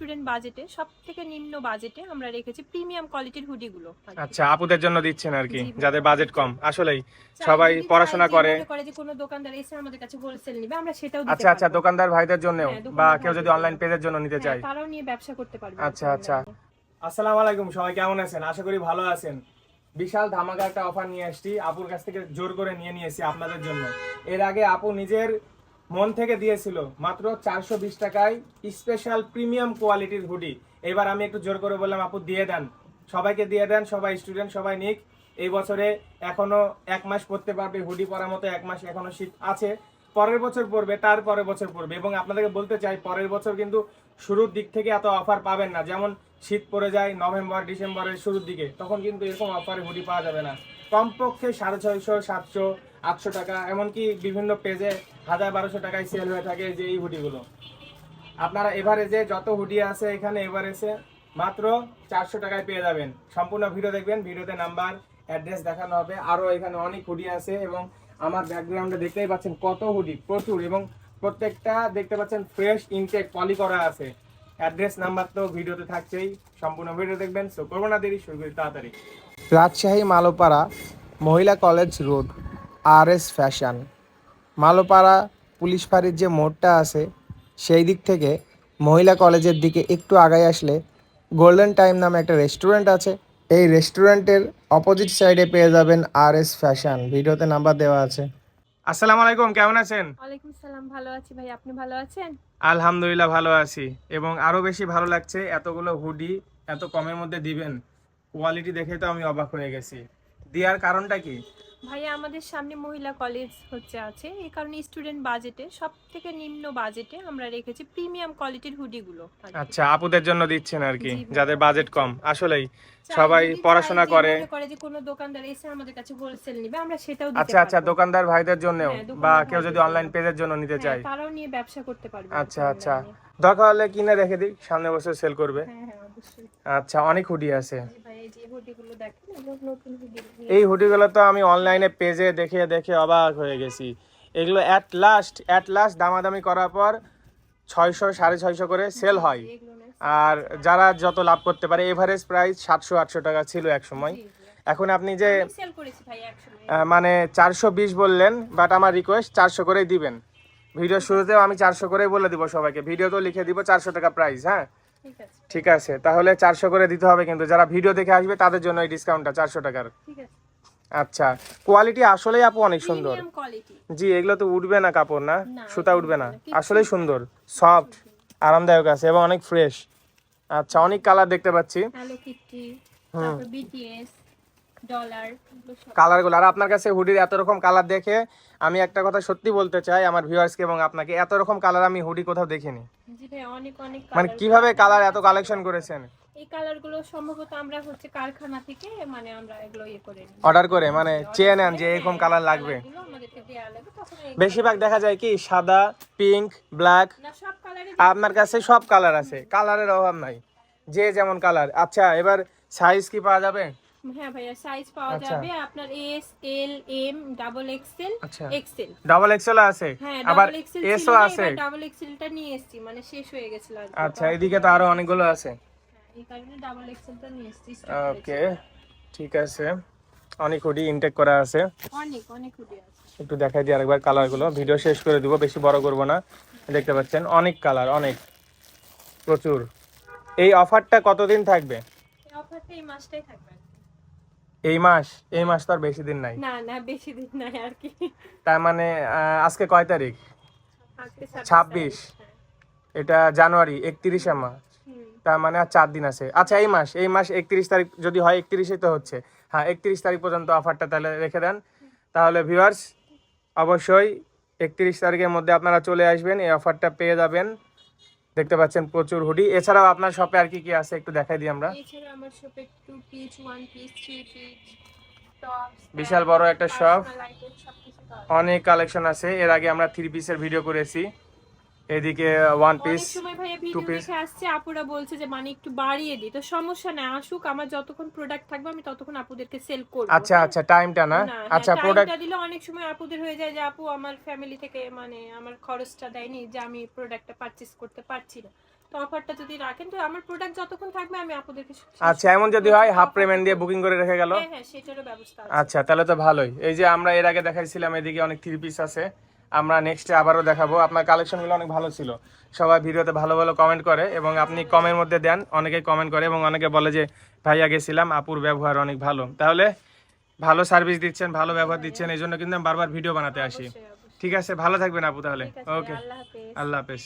Student বাজেটে সব থেকে নিম্ন বাজেটে আমরা রেখেছি প্রিমিয়াম কোয়ালিটির হুডিগুলো। আর কি। আচ্ছা আপুদের জন্য দিচ্ছেন আর কি যাদের বাজেট কম। আসলেই সবাই পড়াশোনা করে। করে যে কোনো দোকানদার এসে আমাদের কাছে হোলসেল নিবে আমরা সেটাও দিতে আচ্ছা আচ্ছা দোকানদার ভাইদের জন্যও হ্যাঁ, বা কেউ যদি অনলাইন পেজের জন্য। নিতে হ্যাঁ, চায়। তারাও নিয়ে ব্যবসা করতে পারবে। আচ্ছা, আচ্ছা। আসসালামু আলাইকুম সবাই কেমন আছেন? আশা করি ভালো আছেন। বিশাল ধামাকা একটা অফার নিয়ে আসছি। আপুর কাছ থেকে জোর করে নিয়ে নিয়েছি আপনাদের জন্য। এর আগে আপু নিজের মন থেকে দিয়েছিল। মাত্র চারশো বিশ টাকায় স্পেশাল প্রিমিয়াম কোয়ালিটির হুডি এবার আমি একটু জোর করে বললাম, আপু, দিয়ে দেন। সবাইকে দিয়ে দেন, সবাই স্টুডেন্ট সবাই নিক। এই বছরে এখনও এক মাস পড়তে পারবে হুডি পরার মতো এক মাস এখনও শীত আছে। পরের বছর পড়বে তার পরের বছর পড়বে এবং আপনাদেরকে বলতে চাই, পরের বছর কিন্তু শুরুর দিক থেকে এত অফার পাবেন না। যেমন শীত পড়ে যায়, নভেম্বর, ডিসেম্বরের শুরুর দিকে, তখন কিন্তু এরকম অফারে হুডি পাওয়া যাবে না। কমপক্ষে সাড়ে ছয়শো, সাতশো আটশো টাকা, এমনকি বিভিন্ন পেজে হাজার বারোশো টাকায় সেল হয়ে থাকে যে এই হুডিগুলো আপনারা এভারেজে যত হুডি আছে এখানে এভারেজে মাত্র চারশো টাকায় পেয়ে যাবেন। সম্পূর্ণ ভিডিও দেখবেন ভিডিওতে নাম্বার অ্যাড্রেস দেখানো হবে। আরও এখানে অনেক হুডি আছে এবং আমার ব্যাকগ্রাউন্ডে দেখতেই পাচ্ছেন কত হুডি প্রচুর এবং প্রত্যেকটা দেখতে পাচ্ছেন ফ্রেশ ইনটেক পলি করা আছে। অ্যাড্রেস নাম্বার তো ভিডিওতে থাকছেই, সম্পূর্ণ ভিডিও দেখবেন। সো করব না দেরি, শুরু করি তাড়াতাড়ি। রাজশাহী মালোপাড়া মহিলা college road R S fashion. Malopara police ফাঁড়ির যে মোড়টা আছে সেই দিক থেকে মহিলা কলেজের দিকে একটু আগায় আসলে গোল্ডেন টাইম নামে একটা রেস্টুরেন্ট আছে। এই রেস্টুরেন্টের অপোজিট সাইডে পেয়ে যাবেন আর এস ফ্যাশন। ভিডিওতে নাম্বার দেওয়া আছে। আসসালামু আলাইকুম কেমন আছেন? ওয়ালাইকুম সালাম ভালো আছি ভাই। আপনি ভালো আছেন? আলহামদুলিল্লাহ ভালো আছি। এবং আরও বেশি ভালো লাগছে এতগুলো হুডি এত কমের মধ্যে দিবেন। কোয়ালিটি দেখে তো আমি অবাক হয়ে গেছি। দেওয়ার কারণটা কি? ভাইয়া আমাদের সামনে মহিলা কলেজ হচ্ছে আছে। এই কারণে স্টুডেন্ট বাজেটে সব থেকে নিম্ন বাজেটে আমরা রেখেছি প্রিমিয়াম কোয়ালিটির হুডিগুলো। আচ্ছা আপুদের জন্য দিচ্ছেন আর কি যাদের বাজেট কম। আসলেই সবাই পড়াশোনা করে। করে যে কোনো দোকানদার এসে আমাদের কাছে হোলসেল নিবে আমরা সেটাও দিতে আচ্ছা আচ্ছা দোকানদার ভাইদের জন্যও হ্যাঁ, বা কেউ যদি অনলাইন পেজের জন্য। নিতে হ্যাঁ, চায়। তারাও নিয়ে ব্যবসা করতে পারবে আচ্ছা আচ্ছা। দরকার হলে কিনে রেখে দিই সামনে বছর সেল করবে। হ্যাঁ হ্যাঁ আচ্ছা অনেক হুডি আছে। এই হুডিগুলো তো আমি অনলাইনে পেজে দেখে দেখে অবাক হয়ে গেছি। এগুলো অ্যাট লাস্ট অ্যাট লাস্ট দামাদামি করার পর ছয়শো সাড়ে ছয়শো করে সেল হয়। আর যারা যত লাভ করতে পারে এভারেজ প্রাইস সাতশো আটশো টাকা ছিল এক সময়। এখন আপনি যে মানে চারশো বিশ বললেন বাট আমার রিকোয়েস্ট চারশো করেই দিবেন। ভিডিও শুরুতেও আমি চারশো করেই বলে দিব সবাইকে। ভিডিও তো লিখে দিব চারশো টাকা প্রাইস হ্যাঁ? ঠিক আছে। তাহলে চারশো করে দিতে হবে কিন্তু। যারা ভিডিও দেখে আসবে তাদের জন্য এই ডিসকাউন্টটা চারশো টাকার। আচ্ছা কোয়ালিটি আসলেই আপু অনেক সুন্দর। জি এগুলো তো উঠবে না কাপড় না? সুতা উঠবে না। আসলেই সুন্দর সফট আরামদায়ক আছে এবং অনেক ফ্রেশ আচ্ছা অনেক কালার দেখতে পাচ্ছি। হ্যালো কালারগুলো আর আপনার কাছে হুডির এত রকম কালার দেখে আমি একটা কথা সত্যি বলতে চাই আমার ভিউয়ার্সকে এবং আপনাকে এত রকম কালার আমি হুডি কোথাও দেখিনি। জি ভাই অনেক অনেক মানে কীভাবে কালার এত কালেকশন করেছেন? এই কালারগুলো সম্ভবত আমরা হচ্ছে কারখানা থেকে মানে আমরা এগুলো ইয়ে করে নিই। অর্ডার করে মানে চেয়ে নেন যে এরকম কালার লাগবে। বেশিরভাগ দেখা যায় কি সাদা পিঙ্ক ব্ল্যাক আপনার কাছে সব কালার আছে কালারের অভাব নাই যে যেমন কালার আচ্ছা এবার সাইজ কি পাওয়া যাবে? হ্যাঁ ভাইয়া সাইজ পাওয়া আচ্ছা। যাবে আপনার S L M double XL XL double XL আছে? হ্যাঁ আবার এক্সেল এসও আছে? ডাবল এক্সেলটা নিয়ে এসেছি মানে শেষ হয়ে গেছিল আচ্ছা এদিকে তো আরও অনেকগুলো আছে। হ্যাঁ, এই কারণে ডাবল এক্সেলটা নিয়ে এসেছি ওকে ঠিক আছে। অনেক হুডি ইনটেক করা আছে। অনেক অনেক হুডি আছে। একটু দেখাই দিই আরেকবার কালারগুলো ভিডিও শেষ করে দিব বেশি বড় করব না। দেখতে পাচ্ছেন অনেক কালার অনেক। প্রচুর। এই অফারটা কতদিন থাকবে? এই অফারটা এই মাসটাই থাকবে। এই মাস এই মাস তো আর বেশি দিন নাই। না না বেশি দিন নাই আর কি। তার মানে আজকে কয় তারিখ? ছাব্বিশ। এটা জানুয়ারি একত্রিশে মাস তার মানে আর চার দিন আছে। আচ্ছা এই মাস এই মাস একত্রিশ তারিখ যদি হয় একত্রিশে তো হচ্ছে। হ্যাঁ একত্রিশ তারিখ পর্যন্ত অফারটা তাহলে রেখে দেন। তাহলে ভিউয়ার্স অবশ্যই একত্রিশ তারিখের মধ্যে আপনারা চলে আসবেন এই অফারটা পেয়ে যাবেন। দেখতে পাচ্ছেন প্রচুর হুডি। এছাড়াও আপনার শপে আর কি কি আছে? একটু দেখাই দিই আমরা। এছাড়া শপে বিশাল বড় একটা যায়। অনেক কালেকশন আছে। এর আগে আমরা থ্রি পিসের ভিডিও করেছি। এদিকে ওয়ান অনেক পিস সময় ভাইয়া ভিডিও দেখে আসছে আপুরা বলছে যে মানে একটু বাড়িয়ে দিই। তো সমস্যা নেই আসুক আমার যতক্ষণ প্রোডাক্ট থাকবে আমি ততক্ষণ আপুদেরকে সেল করব। আচ্ছা আচ্ছা টাইমটা না? আচ্ছা প্রোডাক্ট দিলে অনেক সময় আপুদের হয়ে যায় যে আপু আমার ফ্যামিলি থেকে মানে আমার খরচটা দেয়নি যে আমি প্রোডাক্টটা পারচেজ করতে পারছি না। তো অফারটা যদি রাখেন তো আমার প্রোডাক্ট যতক্ষণ থাকবে আমি আপনাদেরকে আচ্ছা এমন যদি হয় হাফ পেমেন্ট দিয়ে বুকিং করে রেখে গেল? হ্যাঁ হ্যাঁ সেটারও ব্যবস্থা আছে। আচ্ছা তাহলে তো ভালোই। এই যে আমরা এর আগে দেখাইছিলাম এদিকে অনেক থ্রি পিস আছে। আমরা নেক্সটে আবারও দেখাবো। আপনার কালেকশনগুলো অনেক ভালো ছিল। সবাই ভিডিওতে ভালো ভালো কমেন্ট করে এবং আপনি কমের মধ্যে দেন অনেকে কমেন্ট করে এবং অনেকে বলে যে ভাইয়া গেছিলাম আপুর ব্যবহার অনেক ভালো। তাহলে ভালো সার্ভিস দিচ্ছেন ভালো ব্যবহার দিচ্ছেন এই জন্য কিন্তু আমি বারবার ভিডিও বানাতে আসি। ঠিক আছে? ভালো থাকবেন আপু তাহলে। ওকে আল্লাহ হাফেজ।